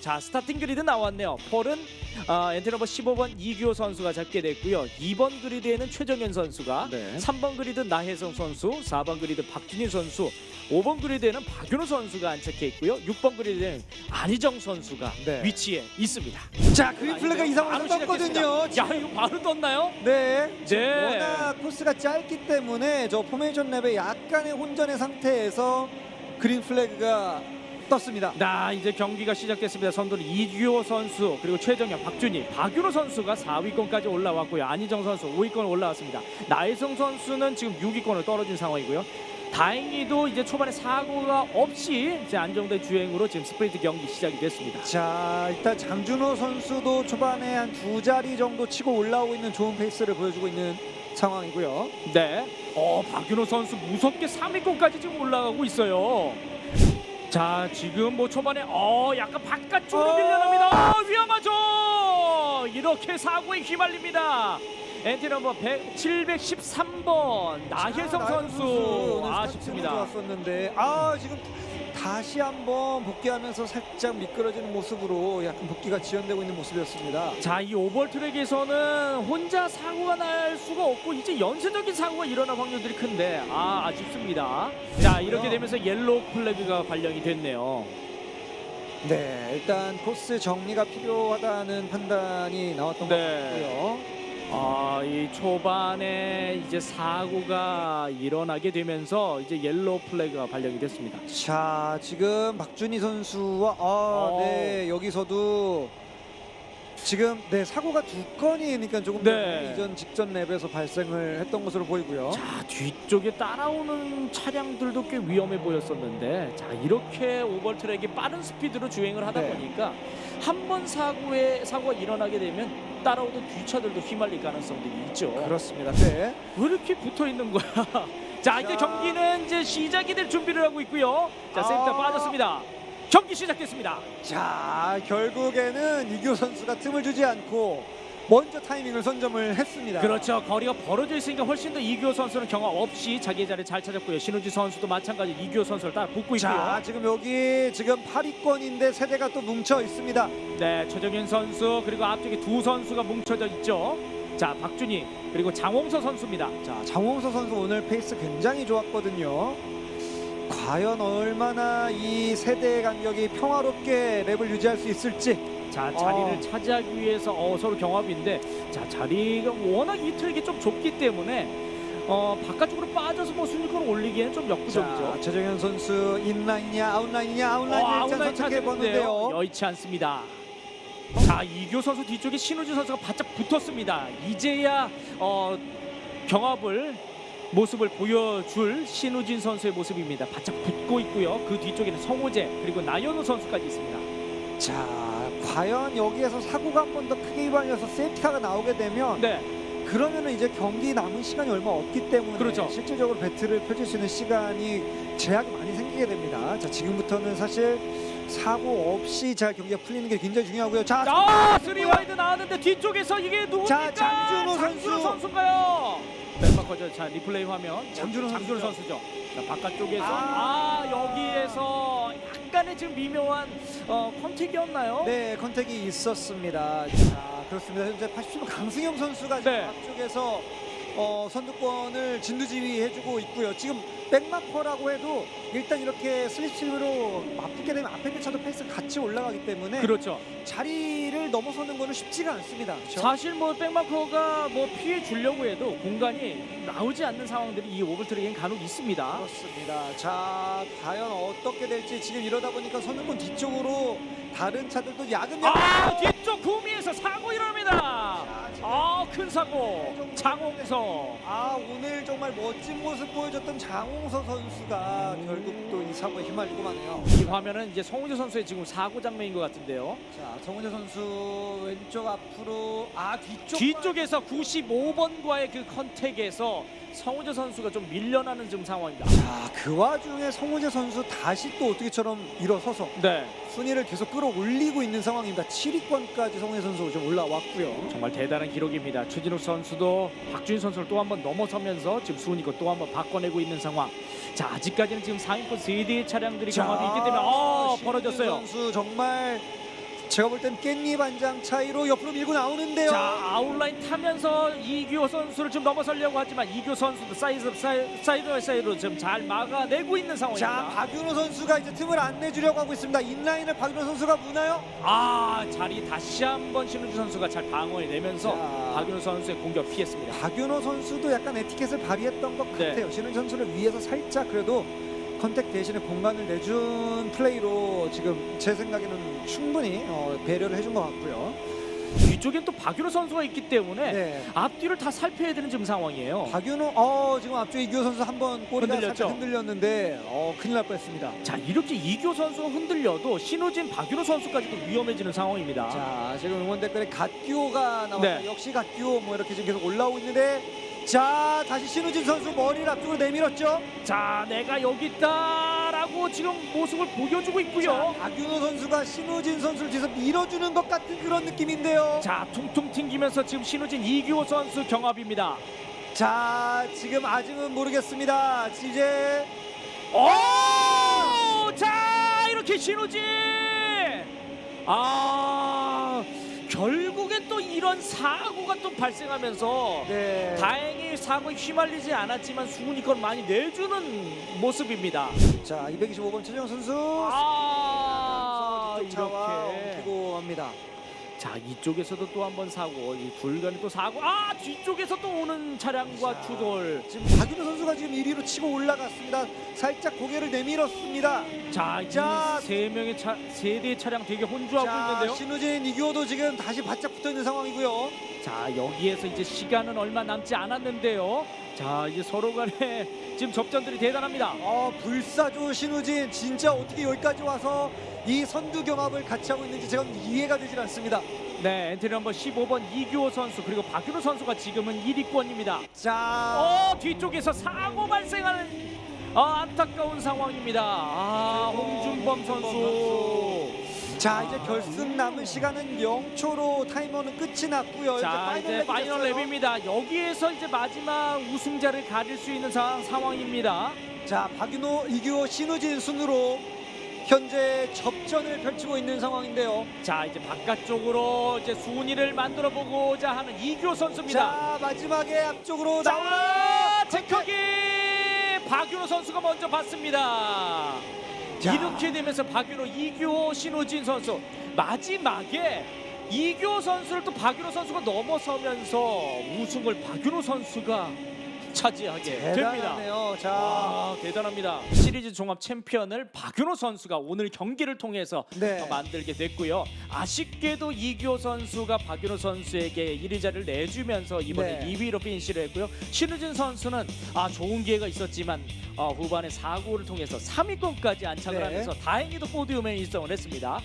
자 스타팅 그리드 나왔네요. 폴은 아, 엔트 넘버 15번 이규호 선수가 잡게 됐고요. 2번 그리드에는 최정현 선수가, 네. 3번 그리드 나혜성 선수, 4번 그리드 박준희 선수, 5번 그리드에는 박윤호 선수가 안착해 있고요. 6번 그리드에는 안희정 선수가 네. 위치에 있습니다. 자 그린 플래가 이상으로 바로 떴거든요. 시작했습니다. 야 이거 바로 떴나요? 네. 지금 네. 워낙 코스가 짧기 때문에 저 포메이션 랩의 약간의 혼전의 상태에서 그린 플래그가 떴습니다. 나 이제 경기가 시작됐습니다. 선두는 이규호 선수 그리고 최정현, 박준희, 박윤호 선수가 4위권까지 올라왔고요. 안희정 선수 5위권 올라왔습니다. 나혜성 선수는 지금 6위권을 떨어진 상황이고요. 다행히도 이제 초반에 사고가 없이 이제 안정된 주행으로 지금 스프린트 경기 시작이 됐습니다. 자 일단 장준호 선수도 초반에 한 두 자리 정도 치고 올라오고 있는 좋은 페이스를 보여주고 있는 상황이고요. 네. 어, 박윤호 선수 무섭게 3위권까지 지금 올라가고 있어요. 자, 지금 뭐 초반에 어, 약간 바깥쪽으로 어. 밀려납니다. 어, 위험하죠. 이렇게 사고에 휘말립니다. 엔티 넘버 100, 713번 나혜성 선수 아쉽습니다. 좋았었는데 아 지금 다시 한번 복귀하면서 살짝 미끄러지는 모습으로 약간 복귀가 지연되고 있는 모습이었습니다. 자, 이 오벌 트랙에서는 혼자 사고가 날 수가 없고 이제 연쇄적인 사고가 일어날 확률들이 큰데 아, 아쉽습니다. 자, 이렇게 되면서 옐로우 플래그가 발령이 됐네요. 네, 일단 코스 정리가 필요하다는 판단이 나왔던 네. 것 같고요. 아, 이 초반에 이제 사고가 일어나게 되면서 이제 옐로우 플래그가 발령이 됐습니다. 자, 지금 박준희 선수와 아, 어. 네, 여기서도 지금 네 사고가 두 건이 그러니까 조금 네. 전 이전 직전 랩에서 발생을 했던 것으로 보이고요. 자, 뒤쪽에 따라오는 차량들도 꽤 위험해 보였었는데 자, 이렇게 오벌 트랙이 빠른 스피드로 주행을 하다 네. 보니까 한 번 사고에 사고가 일어나게 되면 따라오던 뒤차들도 휘말릴 가능성들이 있죠. 그렇습니다. 네. 왜 이렇게 붙어 있는 거야? 자, 이제 자. 경기는 이제 시작이 될 준비를 하고 있고요. 자, 세이프타 아. 빠졌습니다. 경기 시작됐습니다. 자, 결국에는 이규 선수가 틈을 주지 않고 먼저 타이밍을 선점을 했습니다. 그렇죠. 거리가 벌어져 있으니까 훨씬 더 이규호 선수는 경험 없이 자기 자리 잘 찾았고요. 신우지 선수도 마찬가지 이규호 선수를 따라 붙고 자, 있고요. 지금 여기 지금 8위권인데 세대가 또 뭉쳐 있습니다. 네, 최정현 선수 그리고 앞쪽에 두 선수가 뭉쳐져 있죠. 자, 박준희 그리고 장홍서 선수입니다. 자, 장홍서 선수 오늘 페이스 굉장히 좋았거든요. 과연 얼마나 이 세대 간격이 평화롭게 랩을 유지할 수 있을지. 자, 자리를 어. 차지하기 위해서 어, 서로 경합인데 자, 자리가 워낙 이 트랙이 좀 좁기 때문에 어, 바깥쪽으로 빠져서 뭐 순위권을 올리기에는 좀 자, 역부족이죠. 최정현 선수 인라인이냐 아웃라인이냐 어, 아웃라인을 일단 아웃라인 선택해. 보는데요. 여의치 않습니다. 자 이교 선수 뒤쪽에 신우진 선수가 바짝 붙었습니다. 이제야 어, 경합을 모습을 보여줄 신우진 선수의 모습입니다. 바짝 붙고 있고요. 그 뒤쪽에는 성호재 그리고 나연우 선수까지 있습니다. 자, 과연 여기에서 사고가 한 번 더 크게 위반해서 세이프카가 나오게 되면 네, 그러면은 이제 경기 남은 시간이 얼마 없기 때문에 그렇죠. 실질적으로 배틀을 펼칠 수 있는 시간이 제약이 많이 생기게 됩니다. 자, 지금부터는 사실 사고 없이 잘 경기가 풀리는 게 굉장히 중요하고요. 자, 아 쓰리 와이드 나왔는데 뒤쪽에서 이게 누굽니까? 자, 장준호 선수. 선수인가요? 멤버커죠. 자 리플레이 화면 장준호 장준호 선수죠. 선수죠. 자 바깥쪽에서 아. 아, 여기에서 약간의 지금 미묘한 어, 컨택이었나요? 네, 컨택이 있었습니다. 자, 그렇습니다. 현재 80초 강승영 선수가 지금 네. 앞쪽에서 어, 선두권을 진두지휘해주고 있고요. 지금 백마커라고 해도 일단 이렇게 슬립스로 맞붙게 되면 앞에 있는 차도 페이스가 같이 올라가기 때문에 그렇죠. 자리를 넘어서는 거는 쉽지가 않습니다. 그렇죠? 사실 뭐 백마커가 뭐 피해 주려고 해도 공간이 나오지 않는 상황들이 이 오버트랙엔 간혹 있습니다. 그렇습니다. 자, 과연 어떻게 될지 지금 이러다 보니까 선두권 뒤쪽으로 다른 차들도 야금야금 아 뒤쪽 구미에서 사고 일어납니다. 아 큰 사고 장홍서. 아 오늘 정말 멋진 모습 보여줬던 장홍서 선수가 결국 또 이 사고에 휘말리고 마네요. 이 화면은 이제 성우재 선수의 지금 사고 장면인 것 같은데요. 자 정은재 선수 왼쪽 앞으로 아 뒤쪽 뒤쪽에서 95번과의 그 컨택에서 성우재 선수가 좀 밀려나는 지금 상황입니다. 자그 와중에 성우재 선수 다시 또 어떻게처럼 일어서서 네, 순위를 계속 끌어올리고 있는 상황입니다. 7위권까지 성우재 선수 좀 올라왔고요. 정말 대단한 기록입니다. 최진욱 선수도 박준희 선수를 또 한 번 넘어서면서 지금 순위권 또 한 번 바꿔내고 있는 상황. 자, 아직까지는 지금 상위권 3대의 차량들이 경합이 있기 때문에 어, 벌어졌어요. 선수 정말 제가 볼 땐 깻잎 한 장 차이로 옆으로 밀고 나오는데요. 자 아웃라인 타면서 이규호 선수를 좀 넘어서려고 하지만 이규호 선수도 사이드 사이, 사이드 사이드로 지금 잘 막아내고 있는 자, 상황입니다. 박윤호 선수가 이제 틈을 안 내주려고 하고 있습니다. 인라인을 박윤호 선수가 무나요? 아 자리 다시 한번 신우주 선수가 잘 방어해내면서 자. 박윤호 선수의 공격 피했습니다. 박윤호 선수도 약간 에티켓을 발휘했던 것 네. 같아요. 신은 선수를 위해서 살짝 그래도 컨택 대신에 공간을 내준 플레이로 지금 제 생각에는 충분히 어, 배려를 해준 것 같고요. 뒤쪽엔 또 박윤호 선수가 있기 때문에 네. 앞뒤를 다 살펴야 되는 지금 상황이에요. 박윤호, 어 지금 앞쪽에 이규호 선수 한 번 꼬리가 흔들렸죠? 살짝 흔들렸는데 어 큰일 날 뻔했습니다. 자 이렇게 이규호 선수가 흔들려도 신우진 박윤호 선수까지도 위험해지는 상황입니다. 자 지금 응원 댓글에 갓듀오가 나왔다. 네. 역시 갓듀오 뭐 이렇게 지금 계속 올라오고 있는데 자 다시 신우진 선수 머리를 앞쪽으로 내밀었죠. 자 내가 여기 있다라고 지금 모습을 보여주고 있고요. 자, 박윤호 선수가 신우진 선수를 뒤에서 밀어주는 것 같은 그런 느낌인데요. 자 퉁퉁 튕기면서 지금 신우진 이규호 선수 경합입니다. 자 지금 아직은 모르겠습니다. 이제 오! 자 이렇게 신우진 아 결국에 또 이런 사고가 또 발생하면서 네. 다행히 사고에 휘말리지 않았지만 수훈이걸 많이 내주는 모습입니다. 자 225번 최정 선수 아 이렇게 옮기고 합니다. 자 이쪽에서도 또 한 번 사고 이 불간에 또 사고 아 뒤쪽에서 또 오는 차량과 자. 추돌 지금 박윤호 선수가 지금 1위로 치고 올라갔습니다. 살짝 고개를 내밀었습니다. 자, 자. 이세 명의 차, 세 대의 차량 되게 혼주하고 자 있는데요. 신우진 이규호도 지금 다시 바짝 붙어 있는 상황이고요. 자, 여기에서 이제 시간은 얼마 남지 않았는데요. 자, 이제 서로 간에 지금 접전들이 대단합니다. 어 불사조 신우진 진짜 어떻게 여기까지 와서 이 선두 경합을 같이 하고 있는지 제가 이해가 되질 않습니다. 네, 엔트리 넘버 15번 이규호 선수 그리고 박윤호 선수가 지금은 1위권입니다. 자 어, 뒤쪽에서 사고 발생하는 어, 안타까운 상황입니다. 아, 홍준범 선수. 자 이제 결승 남은 시간은 0초로 타이머는 끝이 났고요. 자, 이제 파이널 랩이 랩입니다. 여기에서 이제 마지막 우승자를 가릴 수 있는 상황, 상황입니다. 자 박윤호, 이규호, 신우진 순으로 현재 접전을 펼치고 있는 상황인데요. 자, 이제 바깥쪽으로 이제 순위를 만들어 보고자 하는 이규호 선수입니다. 자 마지막에 앞쪽으로 자, 체크기 박윤호 선수가 먼저 받습니다. 자. 이렇게 되면서 박윤호, 이규호, 신우진 선수 마지막에 이규호 선수를 또 박윤호 선수가 넘어서면서 우승을 박윤호 선수가 차지하게 됩니다. 대단하네요. 자 와, 대단합니다. 시리즈 종합 챔피언을 박윤호 선수가 오늘 경기를 통해서 네. 어, 만들게 됐고요. 아쉽게도 이규호 선수가 박윤호 선수에게 1위 자리를 내주면서 이번에 네. 2위로 피니시를 했고요. 신우진 선수는 아 좋은 기회가 있었지만 어, 후반에 사고를 통해서 3위권까지 안착을 네. 하면서 다행히도 포디움에 입성을 했습니다.